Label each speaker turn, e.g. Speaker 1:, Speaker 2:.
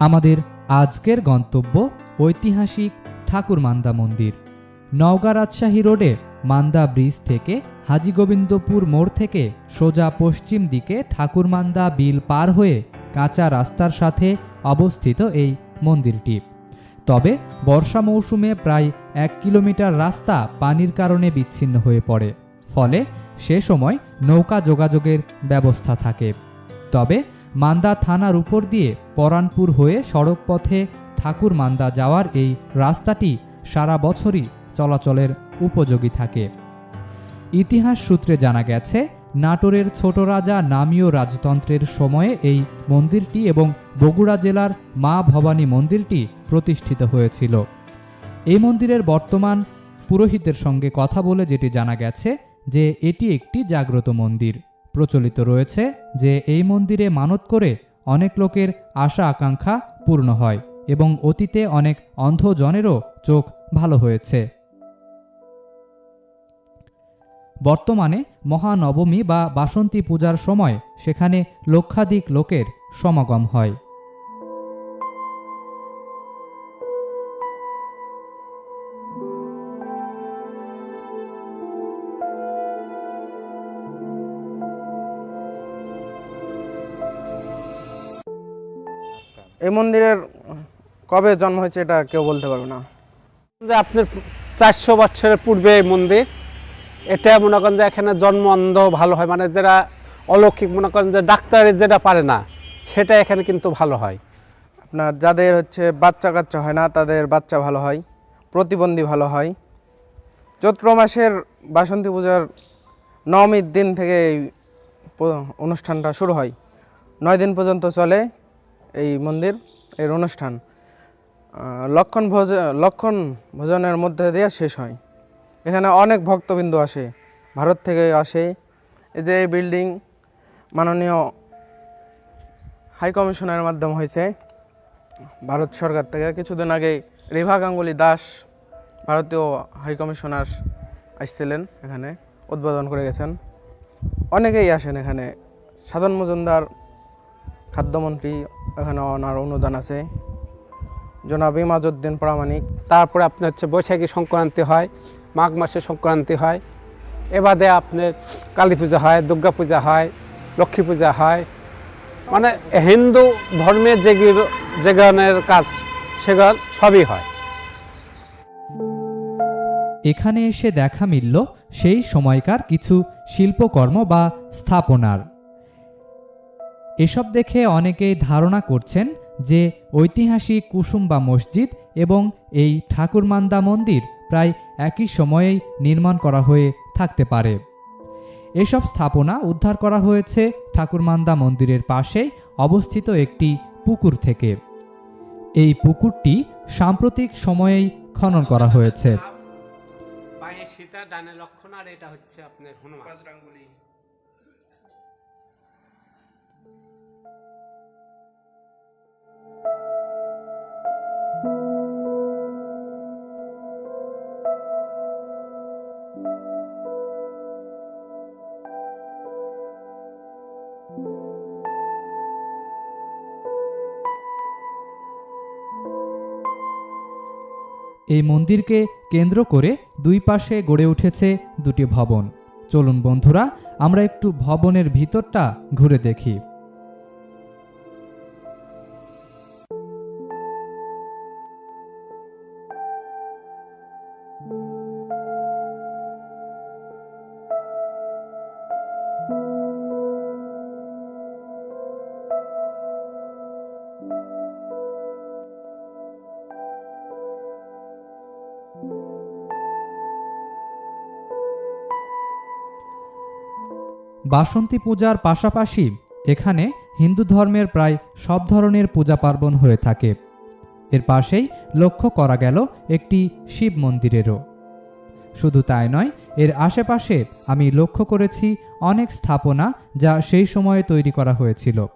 Speaker 1: আমাদের আজকের গন্তব্য ঐতিহাসিক ঠাকুরমান্দা মন্দির। নওগাঁ রাজশাহী রোডে মান্দা ব্রিজ থেকে হাজি গোবিন্দপুর মোড় থেকে সোজা পশ্চিম দিকে ঠাকুরমান্দা বিল পার হয়ে কাঁচা রাস্তার সাথে অবস্থিত এই মন্দিরটি। তবে বর্ষা মৌসুমে প্রায় এক কিলোমিটার রাস্তা পানির কারণে বিচ্ছিন্ন হয়ে পড়ে। ফলে সে সময় নৌকা যোগাযোগের ব্যবস্থা থাকে। তবে মান্দা থানার উপর দিয়ে পরানপুর হয়ে সড়ক পথে ঠাকুর মান্দা যাওয়ার এই রাস্তাটি সারা বছরই চলাচলের উপযোগী থাকে। ইতিহাস সূত্রে জানা গেছে, নাটোরের ছোট রাজা নামীয় রাজতন্ত্রের সময়ে এই মন্দিরটি এবং বগুড়া জেলার মা ভবানী মন্দিরটি প্রতিষ্ঠিত হয়েছিল। এই মন্দিরের বর্তমান পুরোহিতের সঙ্গে কথা বলে যেটি জানা গেছে যে এটি একটি জাগ্রত মন্দির। প্রচলিত রয়েছে যে এই মন্দিরে মানত করে অনেক লোকের আশা আকাঙ্ক্ষা পূর্ণ হয় এবং অতীতে অনেক অন্ধজনেরও চোখ ভালো হয়েছে। বর্তমানে মহানবমী বা বাসন্তী পূজার সময় সেখানে লক্ষাধিক লোকের সমাগম হয়।
Speaker 2: এই মন্দিরের কবে জন্ম হয়েছে এটা কেউ বলতে পারবে না।
Speaker 3: যে আপনার চারশো বছরের পূর্বে এই মন্দির এটা মনে করেন যে এখানে জন্ম অন্ধ ভালো হয়। মানে যারা অলৌকিক মনে করেন যে ডাক্তারের যেটা পারে না সেটা এখানে কিন্তু ভালো হয়।
Speaker 2: আপনার যাদের হচ্ছে বাচ্চা কাচ্চা হয় না তাদের বাচ্চা ভালো হয় প্রতিবন্ধী ভালো হয়। চৈত্র মাসের বাসন্তী পূজার নবমীর দিন থেকে এই অনুষ্ঠানটা শুরু হয়। নয় দিন পর্যন্ত চলে। এই মন্দির, এর অনুষ্ঠান। লক্ষণ ভোজ, লক্ষণ ভোজনের মধ্যে দিয়ে শেষ হয়। এখানে অনেক ভক্তবিন্দু আসে, ভারত থেকে আসে। এই যে বিল্ডিং মাননীয় হাই কমিশনের মাধ্যমে হয়েছে ভারত সরকার থেকে। কিছুদিন আগে রেভা গাঙ্গুলি দাস ভারতীয় হাই কমিশনার আসছিলেন এখানে, উদ্বোধন করে গেছেন। অনেকেই আসেন এখানে। সাধন মজুমদার, খাদ্যমন্ত্রী এখানে ওনার অনুদান আছে। জনাব ইমাজউদ্দিন প্রামাণিক।
Speaker 3: তারপরে আপনার হচ্ছে বৈশাখী সংক্রান্তি হয়, মাঘ মাসে সংক্রান্তি হয়। এবাদে আপনার কালী পূজা হয়, দুর্গা পূজা হয়, লক্ষ্মী পূজা হয়। মানে হিন্দু ধর্মের যেগুলো যেগুলোর কাজ সেগুলো সবই হয়।
Speaker 1: এখানে এসে দেখা মিলল সেই সময়কার কিছু শিল্পকর্ম বা স্থাপনার। এসব দেখে অনেকেই ধারণা করছেন যে ঐতিহাসিক কুসুম্বা মসজিদ এবং এই ঠাকুরমান্দা মন্দির প্রায় একই সময়েই নির্মাণ করা হয়ে থাকতে পারে। এসব স্থাপনা উদ্ধার করা হয়েছে ঠাকুরমান্দা মন্দিরের পাশেই অবস্থিত একটি পুকুর থেকে। এই পুকুরটি সাম্প্রতিক সময়েই খনন করা হয়েছে।
Speaker 3: সীতা ডানে লক্ষণ আর এটা হচ্ছে আপনার হনুমান।
Speaker 1: এই মন্দিরকে কেন্দ্র করে দুই পাশে গড়ে উঠেছে দুটি ভবন। চলুন বন্ধুরা, আমরা একটু ভবনের ভিতরটা ঘুরে দেখি। বাসন্তী পূজার পাশাপাশি এখানে হিন্দু ধর্মের প্রায় সব ধরনের পূজা পার্বণ হয়ে থাকে। এর পাশেই লক্ষ্য করা গেল একটি শিব মন্দিরেরও। শুধু তাই নয়, এর আশেপাশে আমি লক্ষ্য করেছি অনেক স্থাপনা যা সেই সময়ে তৈরি করা হয়েছিল।